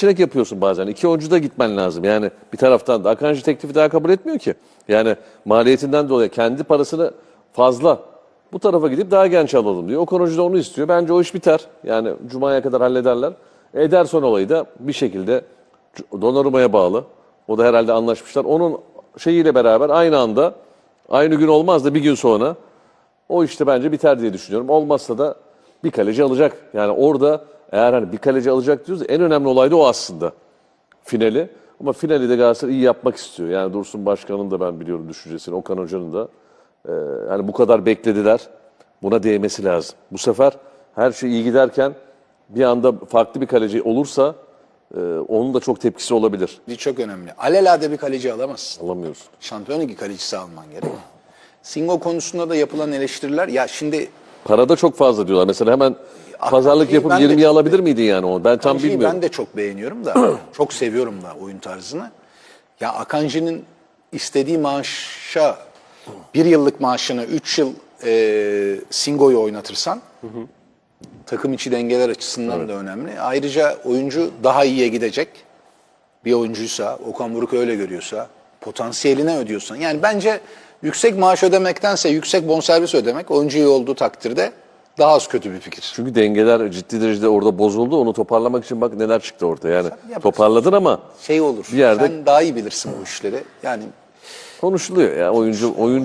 seçenek yapıyorsun bazen. İki oyuncu da gitmen lazım. Yani bir taraftan da Akanji teklifi daha kabul etmiyor ki. Yani maliyetinden dolayı kendi parasını fazla bu tarafa gidip daha genç alalım diyor. Okan Hoca da onu istiyor. Bence o iş biter. Yani Cuma'ya kadar hallederler. Ederson olayı da bir şekilde Donnarumma'ya bağlı. O da herhalde anlaşmışlar. Onun şeyiyle beraber aynı anda aynı gün olmaz da bir gün sonra o işte bence biter diye düşünüyorum. Olmazsa da bir kaleci alacak. Yani orada eğer hani bir kaleci alacak diyoruz en önemli olay da o aslında. Finali. Ama finali de Galatasaray iyi yapmak istiyor. Yani Dursun Başkan'ın da ben biliyorum düşüncesini. Okan Hoca'nın da. Ee, hani bu kadar beklediler. Buna değmesi lazım. Bu sefer her şey iyi giderken bir anda farklı bir kaleci olursa e, onun da çok tepkisi olabilir. Çok önemli. Alelade bir kaleci alamazsın. Alamıyorsun. Şampiyon Ligi kalecisi alman gerek. Singo konusunda da yapılan eleştiriler ya şimdi Para da çok fazla diyorlar. Mesela hemen pazarlık Akanji'yi yapıp ben de 20'ye çok alabilir miydin yani onu? Ben tam Akanji'yi bilmiyorum. ben de çok beğeniyorum da çok seviyorum da oyun tarzını. Ya Akanji'nin istediği maaşa bir yıllık maaşını 3 yıl e, Singo'yu oynatırsan takım içi dengeler açısından da önemli. Ayrıca oyuncu daha iyiye gidecek. Bir oyuncuysa, Okan Buruk öyle görüyorsa, potansiyeline ödüyorsan. Yani bence yüksek maaş ödemektense yüksek bonservis ödemek oyuncu iyi olduğu takdirde daha az kötü bir fikir. Çünkü dengeler ciddi derecede orada bozuldu. Onu toparlamak için bak neler çıktı orada. Yani toparladın ama Şey olur. Bir yerde- Sen daha iyi bilirsin bu işleri. Yani konuşuluyor ya oyuncu oyuncu